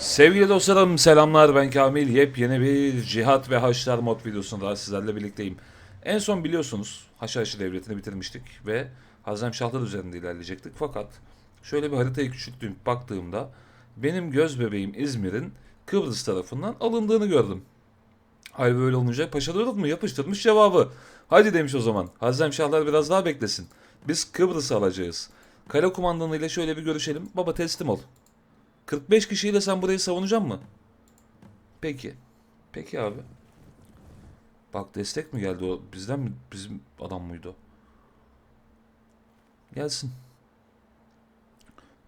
Sevgili dostlarım selamlar ben Kamil. Yepyeni bir Cihat ve Haçlar mod videosunda sizlerle birlikteyim. En son biliyorsunuz Haçhaçlı Devleti'ni bitirmiştik ve Hazem Şahlar üzerinde ilerleyecektik. Fakat şöyle bir haritayı küçülttüğüm baktığımda benim göz bebeğim İzmir'in Kıbrıs tarafından alındığını gördüm. Hal böyle olunca paşa durur mu? Yapıştırmış cevabı. Hadi demiş o zaman. Hazem Şahlar biraz daha beklesin. Biz Kıbrıs'ı alacağız. Kale kumandanıyla şöyle bir görüşelim. Baba teslim ol. 45 kişiyle sen burayı savunacaksın mı? Peki. Peki abi. Bak destek mi geldi o? Bizden mi? Bizim adam mıydı o? Gelsin.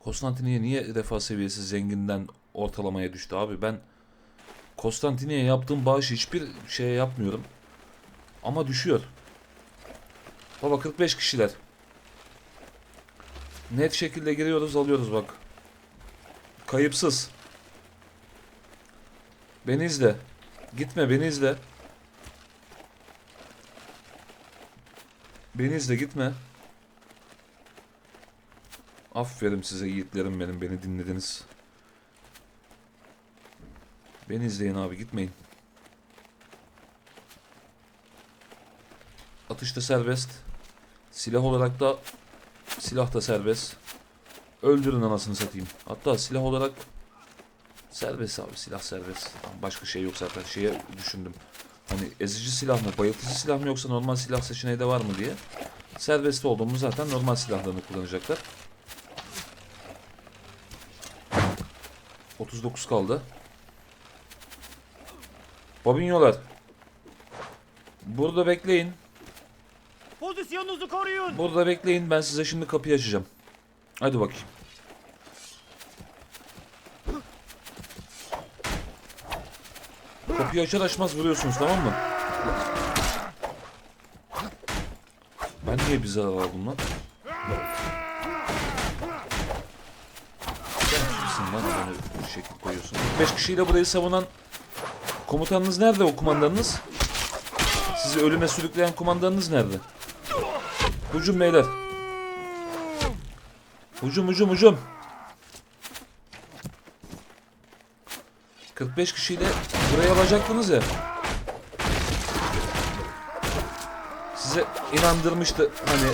Konstantiniye niye refah seviyesi zenginden ortalamaya düştü abi? Ben Konstantiniye yaptığım bağışı hiçbir şeye yapmıyorum. Ama düşüyor. Baba 45 kişiler. Net şekilde giriyoruz alıyoruz bak. Kayıpsız. Beni izle. Gitme beni izle. Beni izle gitme. Aferin size yiğitlerim benim beni dinlediniz. Beni izleyin abi gitmeyin. Atış da serbest. Silah olarak da silah da serbest. Öldürün anasını satayım. Hatta silah olarak serbest abi silah serbest. Tamam, başka şey yok zaten. Şeye düşündüm. Hani ezici silah mı, bayıltıcı silah mı yoksa normal silah seçeneği de var mı diye. Serbest olduğumuz zaten normal silahlarını kullanacaklar. 39 kaldı. Babinyolar. Burada bekleyin. Pozisyonunuzu koruyun. Burada bekleyin. Ben size şimdi kapıyı açacağım. Hadi bakayım. Kapıyı açar açmaz vuruyorsunuz tamam mı? Ben niye bir zarar aldım lan? Kimsin lan beni koyuyorsun? 5 kişiyle burayı savunan komutanınız nerede o kumandanınız? Sizi ölüme sürükleyen kumandanınız nerede? Hücum beyler. Hücum hücum hücum. 45 kişiyle buraya alacaktınız ya. Size inandırmıştı hani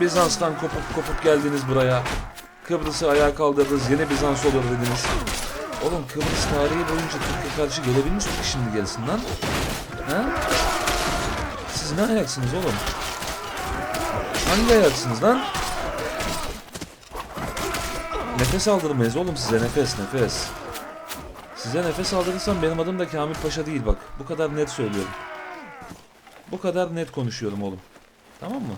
Bizans'tan kopup kopup geldiniz buraya. Kıbrıs'ı ayağa kaldırdınız yeni Bizans olur dediniz. Oğlum Kıbrıs tarihi boyunca Türkiye karşı gelebilmiş mi şimdi gelsin lan? Ha? Siz ne ayaksınız oğlum? Hangi ayaksınız lan? Nefes aldırmayız oğlum size nefes nefes. Size nefes aldırırsam benim adım da Kamil Paşa değil bak. Bu kadar net söylüyorum. Bu kadar net konuşuyorum oğlum. Tamam mı?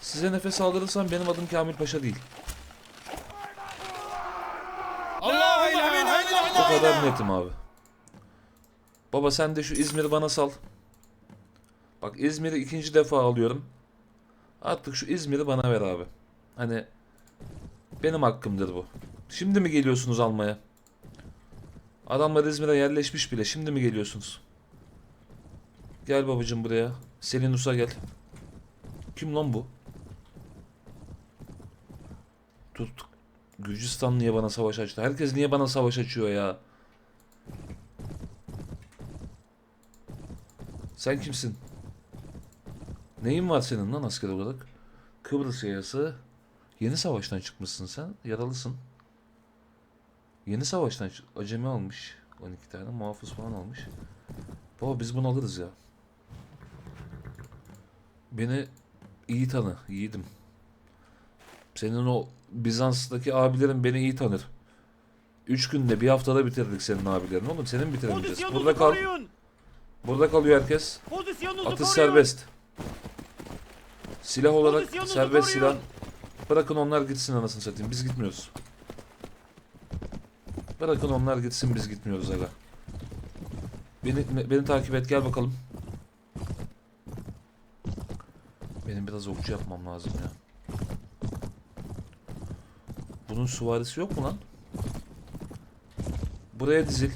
Size nefes aldırırsam benim adım Kamil Paşa değil. Bu kadar netim abi. Baba sen de şu İzmir'i bana sal. Bak İzmir'i ikinci defa alıyorum. Artık şu İzmir'i bana ver abi. Hani benim hakkımdır bu. Şimdi mi geliyorsunuz almaya? Adamlar İzmir'e yerleşmiş bile. Şimdi mi geliyorsunuz? Gel babacım buraya. Selinus'a gel. Kim lan bu? Tut. Gürcistan niye bana savaş açtı? Herkes niye bana savaş açıyor ya? Sen kimsin? Neyin var senin lan asker olarak? Kıbrıs yayası. Yeni savaştan çıkmışsın sen. Yaralısın. Yeni savaştan acemi almış. 12 tane muhafız falan almış. Baba biz bunu alırız ya. Beni iyi tanı, yiğidim. Senin o Bizans'taki abilerin beni iyi tanır. Üç günde bir haftada bitirdik senin abilerin. Oğlum senin bitiremeyeceğiz. Burada kal. koruyun. Burada kalıyor herkes. Atış koruyun. serbest. Silah olarak Pozisyonunuzu serbest silah. Bırakın onlar gitsin anasını satayım. Biz gitmiyoruz. Bırakın onlar gitsin biz gitmiyoruz aga. Beni, beni takip et gel bakalım. Benim biraz okçu yapmam lazım ya. Bunun süvarisi yok mu lan? Buraya dizil.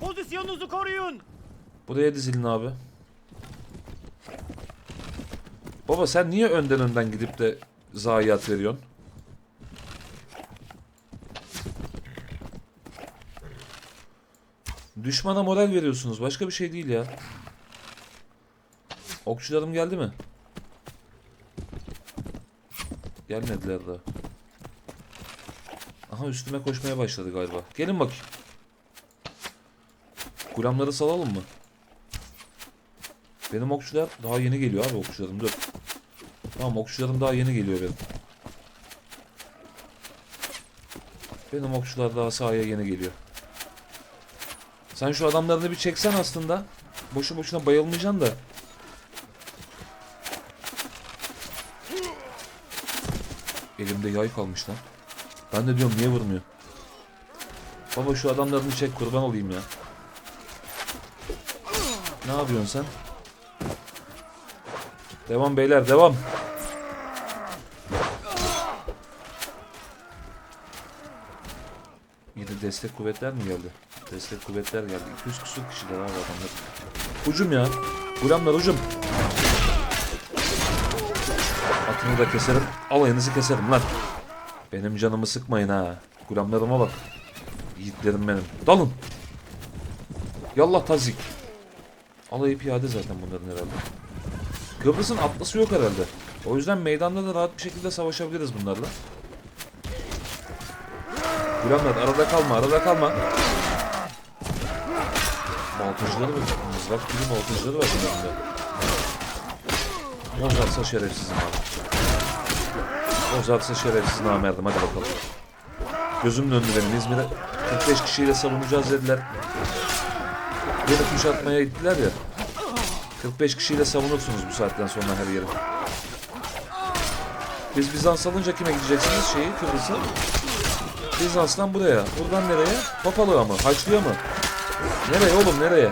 Pozisyonunuzu koruyun. Buraya dizilin abi. Baba sen niye önden önden gidip de zayiat veriyorsun? Düşmana moral veriyorsunuz. Başka bir şey değil ya. Okçularım geldi mi? Gelmediler daha. Aha üstüme koşmaya başladı galiba. Gelin bakayım. Gulamları salalım mı? Benim okçular daha yeni geliyor abi okçularım. Dur. Tamam okçularım daha yeni geliyor benim. Benim okçular daha sahaya yeni geliyor. Sen şu adamlarını bir çeksen aslında. Boşu boşuna bayılmayacaksın da. Elimde yay kalmış lan. Ben de diyorum niye vurmuyor? Baba şu adamlarını çek kurban olayım ya. Ne yapıyorsun sen? Devam beyler devam. Yine destek kuvvetler mi geldi? Destek kuvvetler geldi. 200 küsur kişiler abi adamlar. Hücum ya. Gulamlar hücum. Atını da keserim. Alayınızı keserim lan. Benim canımı sıkmayın ha. Gulamlarıma bak. Yiğitlerim benim. Dalın. Yallah tazik. Alayı piyade zaten bunların herhalde. Kıbrıs'ın atlası yok herhalde. O yüzden meydanda da rahat bir şekilde savaşabiliriz bunlarla. Gülenler arada kalma arada kalma. Baltacıları var. Mızrak gibi baltacıları var bunların da. Bozarsa şerefsizim abi. Bozarsa şerefsiz namerdim hadi bakalım. Gözüm döndü benim İzmir'e 45 kişiyle savunacağız dediler. Beni kuşatmaya gittiler ya. 45 kişiyle savunursunuz bu saatten sonra her yeri. Biz Bizans alınca kime gideceksiniz şeyi Kıbrıs'a? Bizans'tan buraya. Buradan nereye? Papalığa mı? Haçlı'ya mı? Nereye oğlum nereye?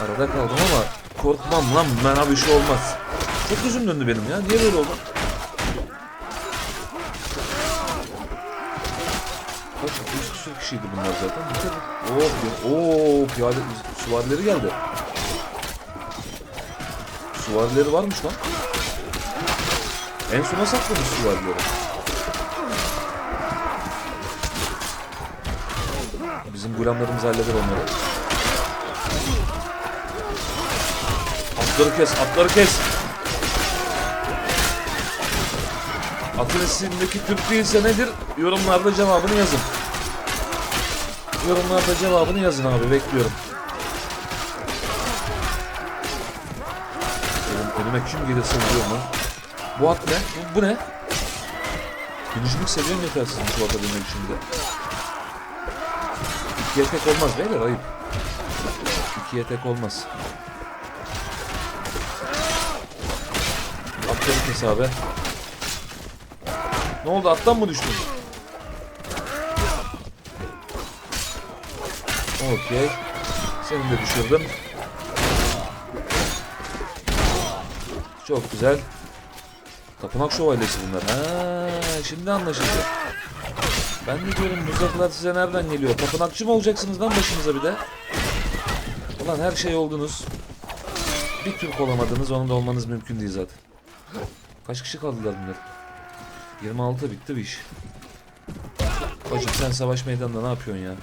Arada kaldım ama korkmam lan bana bir şey olmaz. Çok gözüm döndü benim ya. Niye böyle oldu? Kaç? 100 küsur kişiydi bunlar zaten. Oh, oh, piyade süvarileri geldi. Süvarileri varmış lan. En sona saklamış süvarileri. Bizim gulamlarımız halleder onları. Atları kes, atları kes. Atın isimdeki Türk değilse nedir? Yorumlarda cevabını yazın. Yorumlarda cevabını yazın abi, bekliyorum. Oğlum önüme kim gelirse vuruyorum lan. Bu at ne? Bu, bu ne? Birincilik seviyem yetersizmiş bu ata binmek için de. İkiye tek olmaz beyler ayıp. İkiye tek olmaz. Atları kes abi. Ne oldu attan mı düştün? Okey. Seni de düşürdüm. Çok güzel. Tapınak şövalyesi bunlar. Ha, şimdi anlaşıldı. Ben de diyorum mızraklar size nereden geliyor? Tapınakçı mı olacaksınız lan başınıza bir de? Ulan her şey oldunuz. Bir Türk olamadınız onu da olmanız mümkün değil zaten. Kaç kişi kaldılar bunlar? 26 bitti bir iş. Bacım sen savaş meydanında ne yapıyorsun ya?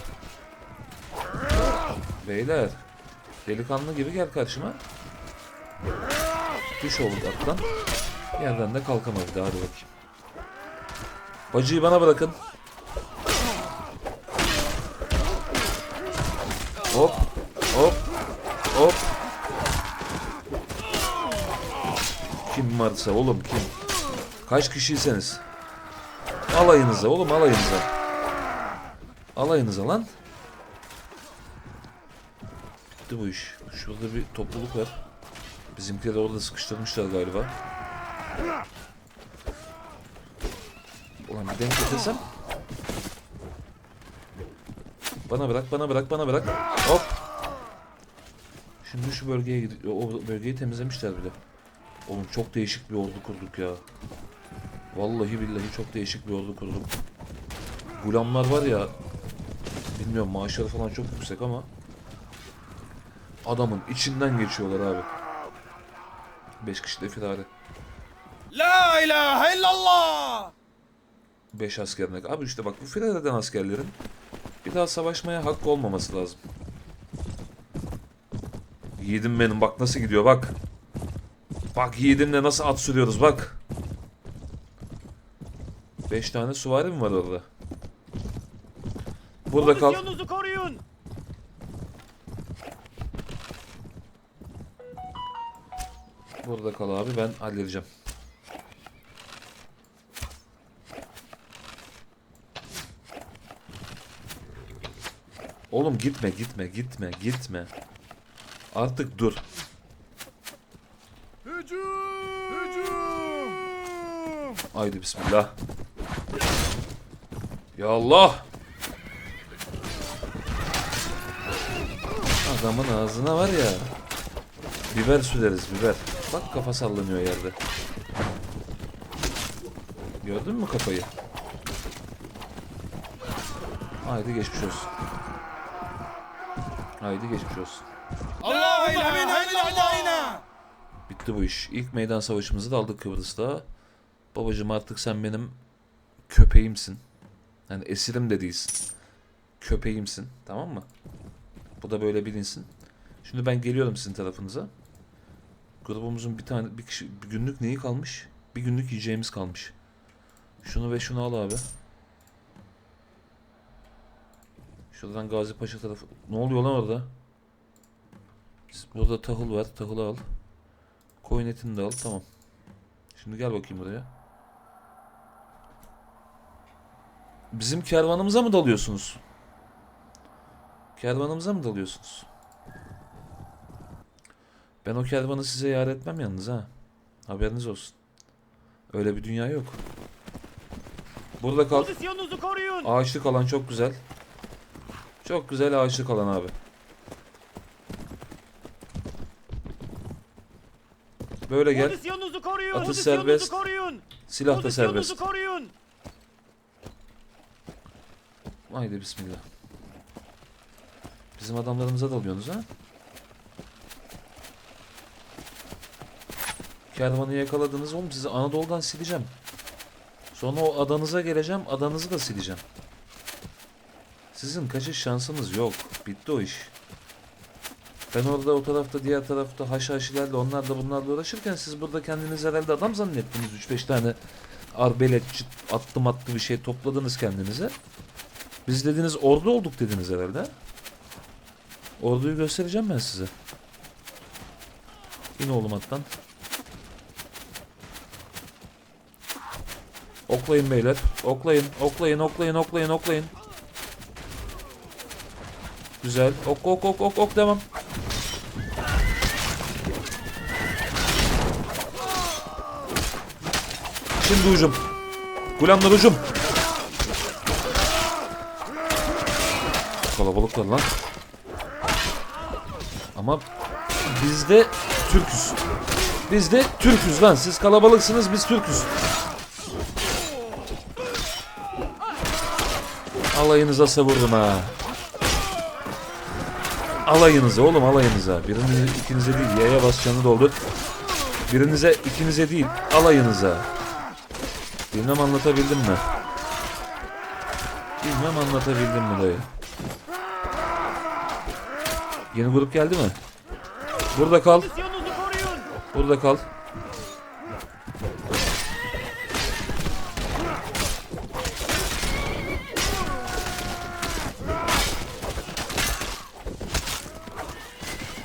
Beyler. Delikanlı gibi gel karşıma. Düş oğlum attan. Yerden de kalkamadı hadi bakayım. Bacıyı bana bırakın. Hop, hop, hop. Kim varsa oğlum kim? Kaç kişiyseniz. Alayınıza oğlum alayınıza. Alayınıza lan. Bitti bu iş. Şurada bir topluluk var. Bizimkiler orada sıkıştırmışlar galiba. Ulan bir denk getirsem. Bana bırak, bana bırak, bana bırak. Hop. Şimdi şu bölgeye gidiyor. O bölgeyi temizlemişler bile. Oğlum çok değişik bir ordu kurduk ya. Vallahi billahi çok değişik bir ordu kurduk. Gulamlar var ya. Bilmiyorum maaşları falan çok yüksek ama. Adamın içinden geçiyorlar abi. 5 kişi de firari. La ilahe illallah! 5 askerine. Abi işte bak bu firari eden askerlerin Bir daha savaşmaya hakkı olmaması lazım. Yiğidim benim bak nasıl gidiyor bak. Bak yiğidimle nasıl at sürüyoruz bak. 5 tane süvari mi var orada? Burada kal. Koruyun. Burada kal abi ben halledeceğim. Oğlum gitme gitme gitme gitme. Artık dur. Hücum! Hücum! Haydi bismillah. Ya Allah. Adamın ağzına var ya. Biber süreriz biber. Bak kafa sallanıyor yerde. Gördün mü kafayı? Haydi geçmiş olsun. Haydi geçmiş olsun. Allah ilahe illallah! Bitti bu iş. İlk meydan savaşımızı da aldık Kıbrıs'ta. Babacım artık sen benim köpeğimsin. Yani esirim de değilsin. Köpeğimsin. Tamam mı? Bu da böyle bilinsin. Şimdi ben geliyorum sizin tarafınıza. Grubumuzun bir tane bir kişi bir günlük neyi kalmış? Bir günlük yiyeceğimiz kalmış. Şunu ve şunu al abi. Şuradan Gazi Paşa tarafı. Ne oluyor lan orada? Burada tahıl var. Tahılı al. Koyun etini de al. Tamam. Şimdi gel bakayım buraya. Bizim kervanımıza mı dalıyorsunuz? Kervanımıza mı dalıyorsunuz? Ben o kervanı size yar etmem yalnız ha. Haberiniz olsun. Öyle bir dünya yok. Burada kal. Ağaçlık alan çok güzel. Çok güzel ağaçlık alan abi. Böyle gel. Pozisyonunuzu koruyun. Atış Pozisyonunuzu serbest. koruyun. Silah da Pozisyonunuzu serbest. koruyun. Haydi bismillah. Bizim adamlarımıza dalıyorsunuz ha? Kervanı yakaladınız oğlum sizi Anadolu'dan sileceğim. Sonra o adanıza geleceğim adanızı da sileceğim. Sizin kaçış şansınız yok. Bitti o iş. Ben orada o tarafta diğer tarafta haşhaşilerle onlarla bunlarla uğraşırken siz burada kendiniz herhalde adam zannettiniz. 3-5 tane arbelet attı bir şey topladınız kendinize. Biz dediniz ordu olduk dediniz herhalde. Orduyu göstereceğim ben size. İn oğlum attan. Oklayın beyler. Oklayın, oklayın, oklayın, oklayın, oklayın. Güzel. Ok ok ok ok ok devam. Şimdi hücum. Gulamlar hücum. Kalabalıklar lan. Ama biz de Türküz. Biz de Türküz lan. Siz kalabalıksınız biz Türküz. Alayınıza savurdum ha. Alayınıza oğlum alayınıza. Birinize ikinize değil yaya basacağını doldur. Birinize ikinize değil alayınıza. Bilmem anlatabildim mi? Bilmem anlatabildim mi dayı? Yeni grup geldi mi? Burada kal. Burada kal.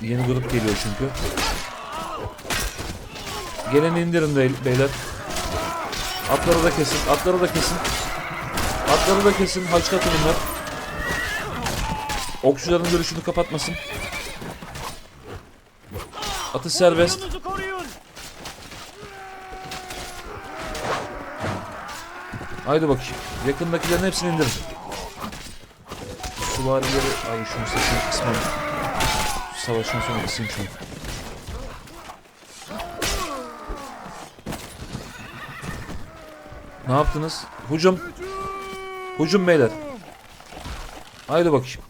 Yeni grup geliyor çünkü. Geleni indirin bey- beyler. Atları da kesin, atları da kesin. Atları da kesin, haçlatın bunlar. Okçuların görüşünü kapatmasın. Atış serbest. Haydi bakayım. Yakındakilerin hepsini indirin. Süvarileri... Ay şunu sesini kısmam. Savaştan sonra kısayım şunu. Ne yaptınız? Hucum. Hucum beyler. Haydi bakayım.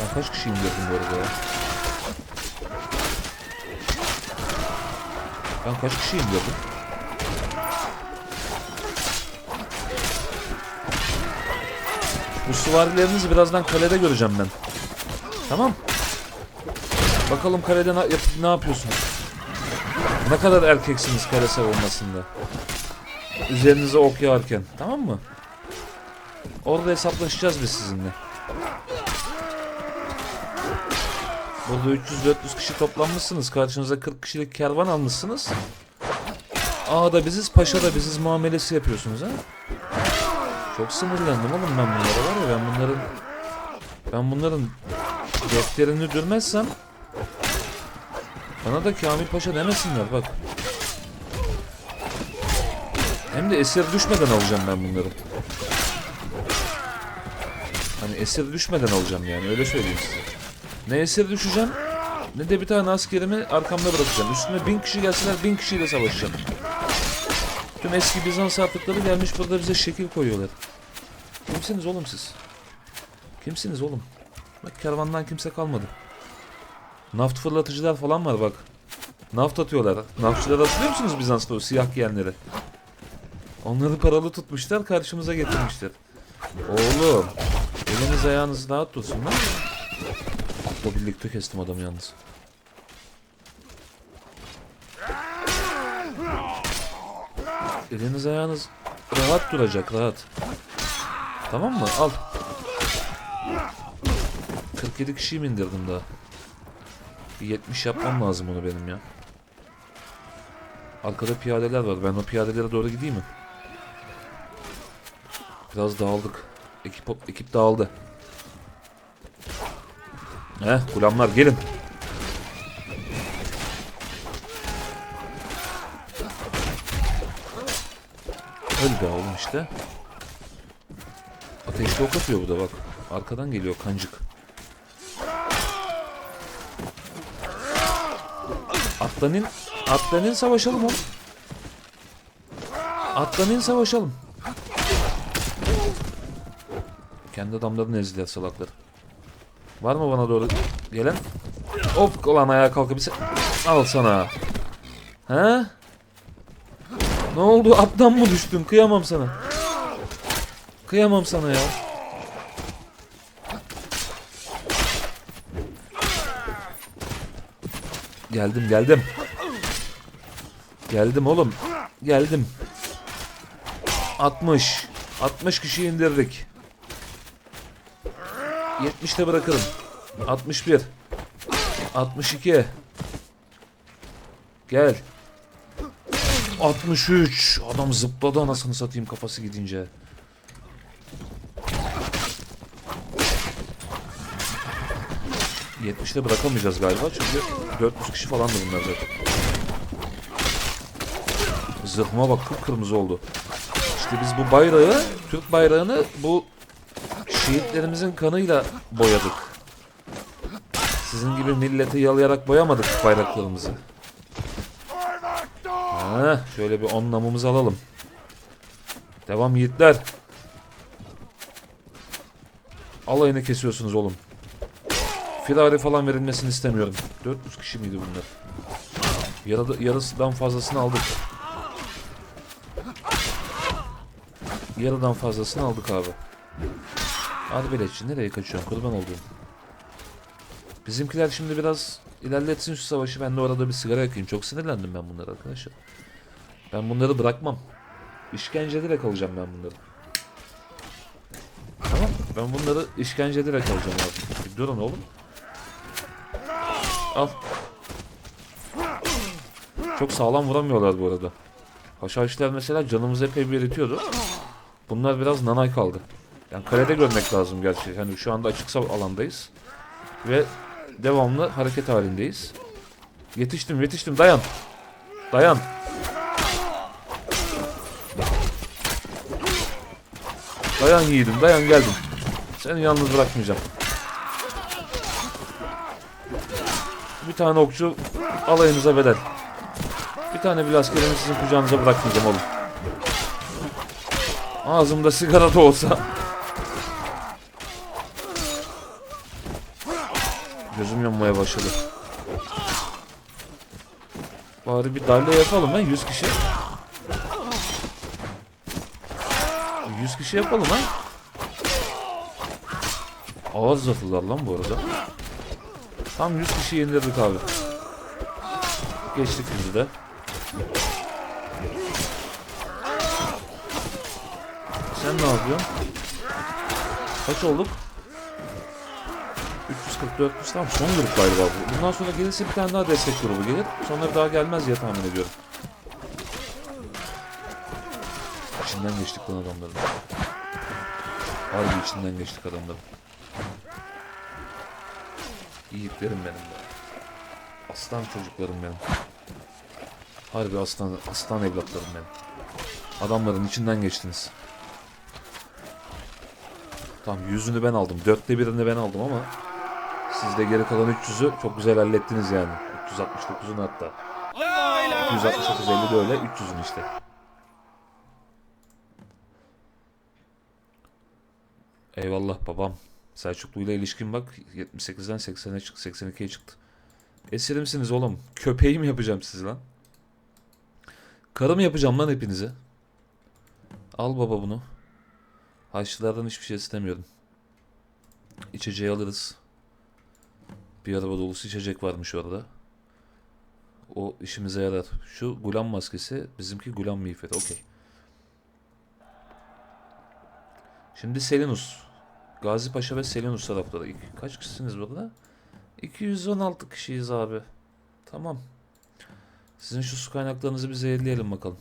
Ben kaç kişiyim dedim bu arada ya. Ben kaç kişiyim dedim. Bu süvarilerinizi birazdan kalede göreceğim ben. Tamam. Bakalım kalede na- yap- ne yapıyorsunuz? Ne kadar erkeksiniz kale savunmasında. Üzerinize ok yağarken. Tamam mı? Orada hesaplaşacağız biz sizinle. Burada 300-400 kişi toplanmışsınız. Karşınıza 40 kişilik kervan almışsınız. Aa da biziz, paşa da biziz muamelesi yapıyorsunuz ha? Çok sinirlendim oğlum ben bunlara var ya ben bunların ben bunların defterini dürmezsem bana da Kamil Paşa demesinler bak. Hem de esir düşmeden alacağım ben bunları. Hani esir düşmeden alacağım yani öyle söyleyeyim size. Ne esir düşeceğim ne de bir tane askerimi arkamda bırakacağım. Üstüme bin kişi gelseler bin kişiyle savaşacağım. Tüm eski Bizans artıkları gelmiş burada bize şekil koyuyorlar. Kimsiniz oğlum siz? Kimsiniz oğlum? Bak kervandan kimse kalmadı. Naft fırlatıcılar falan var bak. Naft atıyorlar. Naftçıları hatırlıyor musunuz Bizans'ta o siyah giyenleri? Onları paralı tutmuşlar karşımıza getirmişler. Oğlum. Eliniz ayağınız rahat dursun lan. O birlikte kestim adamı yalnız. Eliniz ayağınız rahat duracak rahat. Tamam mı? Al. 47 kişiyi indirdim daha? Bir 70 yapmam lazım onu benim ya. Arkada piyadeler var. Ben o piyadelere doğru gideyim mi? Biraz dağıldık. Ekip ekip dağıldı. Heh, gulamlar gelin. Öl be oğlum işte. Ateşli ok atıyor bu da bak. Arkadan geliyor kancık. Atlanın, atlanın savaşalım oğlum. Atlanın savaşalım. Kendi adamlarını ezdiler salaklar. Var mı bana doğru gelen? Hop ulan ayağa kalkabilse. Al sana. He? Ne oldu? Attan mı düştün? Kıyamam sana. Kıyamam sana ya. Geldim geldim. Geldim oğlum. Geldim. 60. 60 kişi indirdik. 70'te bırakırım. 61. 62. Gel. 63. Adam zıpladı anasını satayım kafası gidince. ...70'te bırakamayacağız galiba çünkü 400 kişi falan da bunlar zaten. Zırhıma bak kıpkırmızı oldu. İşte biz bu bayrağı, Türk bayrağını bu şehitlerimizin kanıyla boyadık. Sizin gibi milleti yalayarak boyamadık bayraklarımızı. Ha, şöyle bir on namımızı alalım. Devam yiğitler. Alayını kesiyorsunuz oğlum. Firari falan verilmesini istemiyorum. 400 kişi miydi bunlar? Yarı, yarısından fazlasını aldık. Yarıdan fazlasını aldık abi. Arbeletçi nereye kaçıyorsun kurban olduğum. Bizimkiler şimdi biraz ilerletsin şu savaşı ben de orada bir sigara yakayım. Çok sinirlendim ben bunlara arkadaşlar. Ben bunları bırakmam. İşkencede kalacağım ben bunları. Tamam ben bunları işkencede kalacağım abi. Bir durun oğlum. Al. Çok sağlam vuramıyorlar bu arada. Haşhaşlar mesela canımızı epey bir eritiyordu. Bunlar biraz nanay kaldı. Yani kalede görmek lazım gerçi. Hani şu anda açık sav alandayız. Ve devamlı hareket halindeyiz. Yetiştim yetiştim dayan. Dayan. Dayan yiğidim dayan geldim. Seni yalnız bırakmayacağım. Bir tane okçu alayınıza bedel. Bir tane bile askerimi sizin kucağınıza bırakmayacağım oğlum. Ağzımda sigara da olsa. Gözüm yanmaya başladı. Bari bir darla yapalım ha 100 kişi. 100 kişi yapalım ha. Ağız atırlar lan bu arada. Tam 100 kişi yenilirdik abi. Geçtik yüzü de. Sen ne yapıyorsun? Kaç olduk? 344 tamam son grup galiba bu. Bundan sonra gelirse bir tane daha destek grubu gelir. Sonra daha gelmez diye tahmin ediyorum. İçinden geçtik lan adamların. Harbi içinden geçtik adamların. Yiğitlerim benim be. Aslan çocuklarım benim. Harbi aslan, aslan evlatlarım benim. Adamların içinden geçtiniz. Tamam yüzünü ben aldım. Dörtte birini ben aldım ama siz de geri kalan 300'ü çok güzel hallettiniz yani. 369'un hatta. La ilahe 269 50 de öyle 300'ün işte. Eyvallah babam. Selçuklu ile ilişkin bak 78'den 80'e çık 82'ye çıktı. Esirimsiniz oğlum. Köpeğim yapacağım sizi lan. Karım yapacağım lan hepinizi. Al baba bunu. Haçlılardan hiçbir şey istemiyorum. İçeceği alırız. Bir araba dolusu içecek varmış orada. O işimize yarar. Şu gulam maskesi bizimki gulam miğfeti. Okey. Şimdi Selinus. Gazi Paşa ve Selinus tarafta da. İki- Kaç kişisiniz burada? 216 kişiyiz abi. Tamam. Sizin şu su kaynaklarınızı bir zehirleyelim bakalım.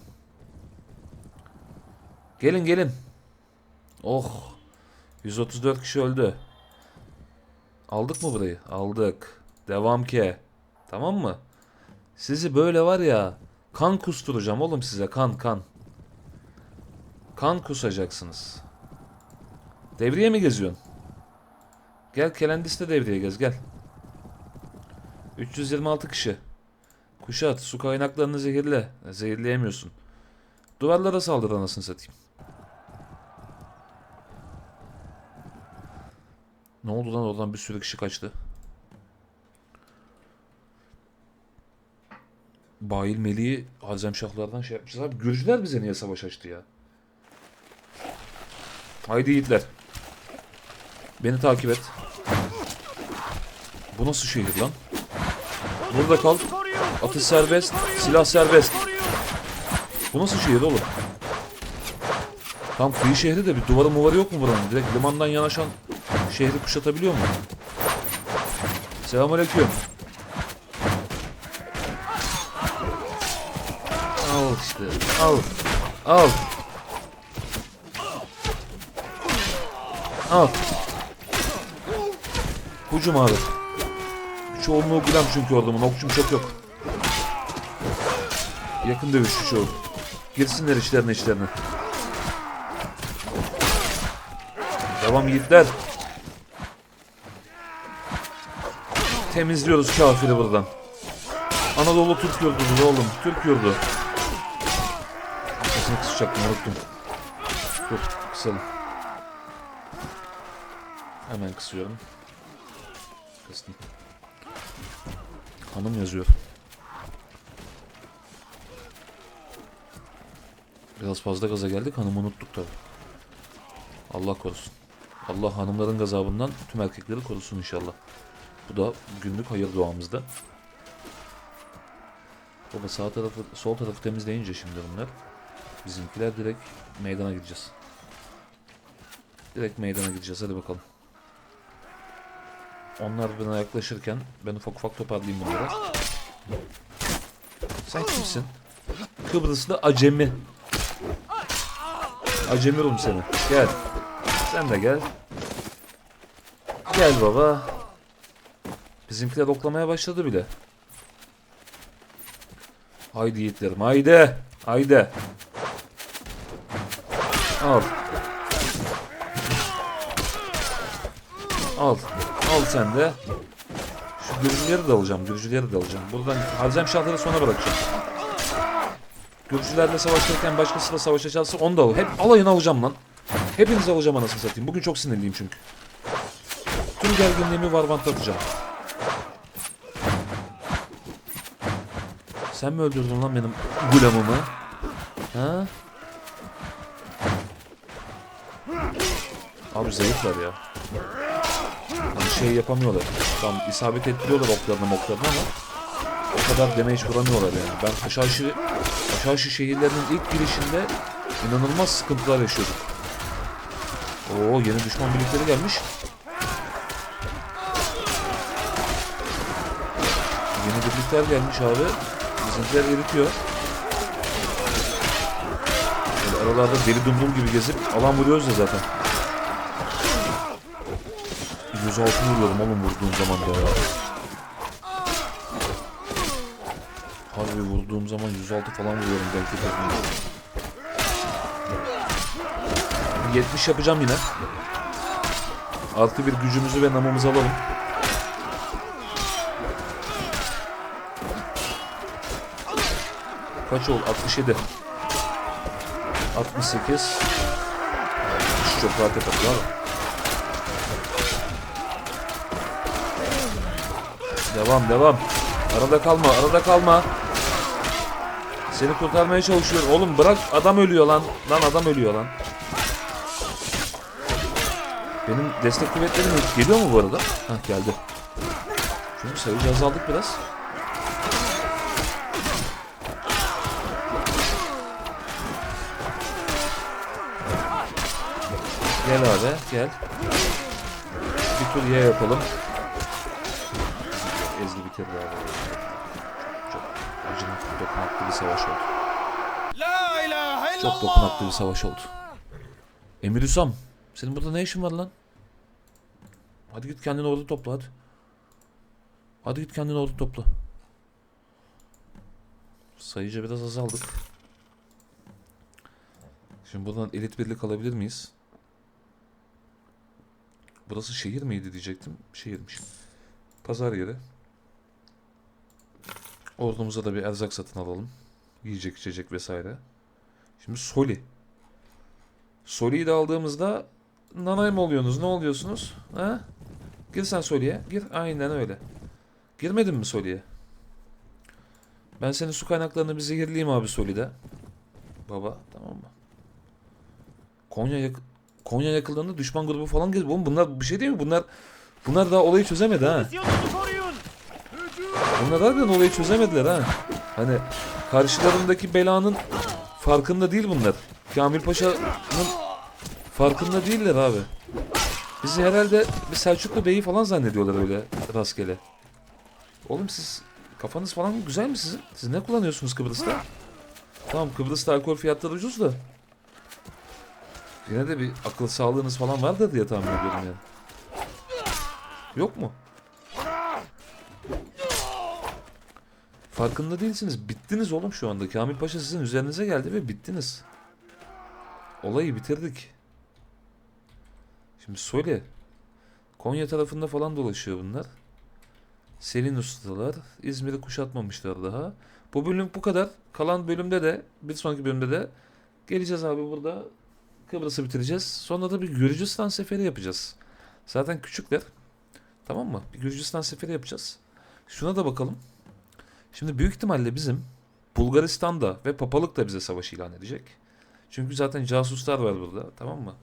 Gelin gelin. Oh. 134 kişi öldü. Aldık mı burayı? Aldık. Devam ki. Tamam mı? Sizi böyle var ya kan kusturacağım oğlum size kan kan. Kan kusacaksınız. Devriye mi geziyorsun? Gel Kelendis'te devreye gez gel. 326 kişi. Kuşat su kaynaklarını zehirle. Zehirleyemiyorsun. Duvarlara saldır anasını satayım. Ne oldu lan oradan bir sürü kişi kaçtı. Bail Meli'yi Hazemşahlardan şey yapmışız abi. Gürcüler bize niye savaş açtı ya? Haydi yiğitler. Beni takip et. Bu nasıl şehir lan? Burada kal. Atış serbest. Silah serbest. Bu nasıl şehir oğlum? Tam kıyı şehri de bir duvarı muvarı yok mu buranın? Direkt limandan yanaşan şehri kuşatabiliyor mu? Selamünaleyküm. Al işte. Al. Al. Al. Hucum abi. Çoğunluğu gülen çünkü ordumun. Okçum çok yok. Yakın dövüşçü çoğu. Girsinler içlerine içlerine. Devam yiğitler. Temizliyoruz kafiri buradan. Anadolu Türk yurdudur oğlum. Türk yurdu. Sesini kısacaktım unuttum. Dur kısalım. Hemen kısıyorum. Hanım yazıyor. Biraz fazla gaza geldik hanımı unuttuk tabi. Allah korusun. Allah hanımların gazabından tüm erkekleri korusun inşallah. Bu da günlük hayır duamızda. Baba sağ tarafı, sol tarafı temizleyince şimdi bunlar. Bizimkiler direkt meydana gideceğiz. Direkt meydana gideceğiz hadi bakalım. Onlar bana yaklaşırken ben ufak ufak toparlayayım bunları. Sen kimsin? Kıbrıslı acemi. Acemi Rum seni. Gel. Sen de gel. Gel baba. Bizimkiler oklamaya başladı bile. Haydi yiğitlerim haydi. Haydi. Al. Al. Al sen de. Şu Gürcüleri de alacağım. Gürcüleri de alacağım. Buradan Harzem Şahları sona bırakacağım. Gürcülerle savaşırken başkasıyla savaşa çalsa onu da al. Hep alayını alacağım lan. Hepinizi alacağım anasını satayım. Bugün çok sinirliyim çünkü. Tüm gerginliğimi Varvant'a atacağım. Sen mi öldürdün lan benim gulamımı? Ha? Abi zayıflar ya. Şey yapamıyorlar. Tam isabet ettiriyorlar oklarını moklarını ama o kadar damage vuramıyorlar yani. Ben Haşhaşi, Haşhaşi şehirlerinin ilk girişinde inanılmaz sıkıntılar yaşıyordum. Oo yeni düşman birlikleri gelmiş. Yeni birlikler gelmiş abi. Bizimkiler eritiyor. Böyle aralarda deli dumdum gibi gezip alan vuruyoruz ya zaten. 106 vuruyorum oğlum vurduğum zaman da ya. Harbi vurduğum zaman 106 falan vuruyorum belki de. 70 yapacağım yine. Artı bir gücümüzü ve namımızı alalım. Kaç oldu? 67. 68. Şu çok rahat yaparız Devam devam. Arada kalma arada kalma. Seni kurtarmaya çalışıyorum. Oğlum bırak adam ölüyor lan. Lan adam ölüyor lan. Benim destek kuvvetlerim geliyor mu bu arada? Hah geldi. Çünkü sayıcı azaldık biraz. Gel abi gel. Bir tur ye yapalım. Bitirdi abi. Çok acının dokunaklı bir savaş oldu. Çok dokunaklı bir savaş oldu. Emir Hüsam, senin burada ne işin var lan? Hadi git kendini orada topla hadi. Hadi git kendini orada topla. Sayıca biraz azaldık. Şimdi buradan elit birlik alabilir miyiz? Burası şehir miydi diyecektim. Şehirmiş. Pazar yeri. Ordumuza da bir erzak satın alalım. Yiyecek içecek vesaire. Şimdi Soli. Soli'yi de aldığımızda nanay mı oluyorsunuz? Ne oluyorsunuz? Ha? Gir sen Soli'ye. Gir. Aynen öyle. Girmedin mi Soli'ye? Ben senin su kaynaklarını bir zehirleyeyim abi Soli'de. Baba tamam mı? Konya yak Konya yakıldığında düşman grubu falan geliyor. Oğlum bunlar bir şey değil mi? Bunlar bunlar daha olayı çözemedi ha. Bunlar harbiden olayı çözemediler ha. Hani karşılarındaki belanın farkında değil bunlar. Kamil Paşa'nın farkında değiller abi. Bizi herhalde bir Selçuklu Bey'i falan zannediyorlar öyle rastgele. Oğlum siz kafanız falan güzel mi sizin? Siz ne kullanıyorsunuz Kıbrıs'ta? Tamam Kıbrıs'ta alkol fiyatları ucuz da. Yine de bir akıl sağlığınız falan vardır diye tahmin ediyorum yani. Yok mu? Farkında değilsiniz. Bittiniz oğlum şu anda. Kamil Paşa sizin üzerinize geldi ve bittiniz. Olayı bitirdik. Şimdi söyle. Konya tarafında falan dolaşıyor bunlar. Selin ustalar. İzmir'i kuşatmamışlar daha. Bu bölüm bu kadar. Kalan bölümde de bir sonraki bölümde de geleceğiz abi burada. Kıbrıs'ı bitireceğiz. Sonra da bir Gürcistan seferi yapacağız. Zaten küçükler. Tamam mı? Bir Gürcistan seferi yapacağız. Şuna da bakalım. Şimdi büyük ihtimalle bizim Bulgaristan'da ve Papalık da bize savaş ilan edecek. Çünkü zaten casuslar var burada tamam mı?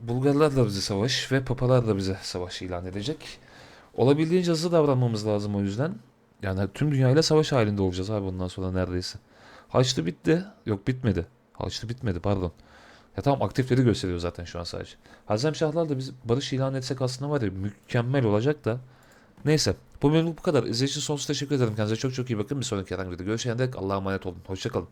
Bulgarlar da bize savaş ve Papalar da bize savaş ilan edecek. Olabildiğince hızlı davranmamız lazım o yüzden. Yani tüm dünyayla savaş halinde olacağız abi bundan sonra neredeyse. Haçlı bitti. Yok bitmedi. Haçlı bitmedi pardon. Ya tamam aktifleri gösteriyor zaten şu an sadece. Hazem Şahlar da biz barış ilan etsek aslında var ya mükemmel olacak da. Neyse bu bölümlük bu kadar. İzlediğiniz için sonsuz teşekkür ederim. Kendinize çok çok iyi bakın. Bir sonraki herhangi bir videoda görüşene dek Allah'a emanet olun. Hoşçakalın.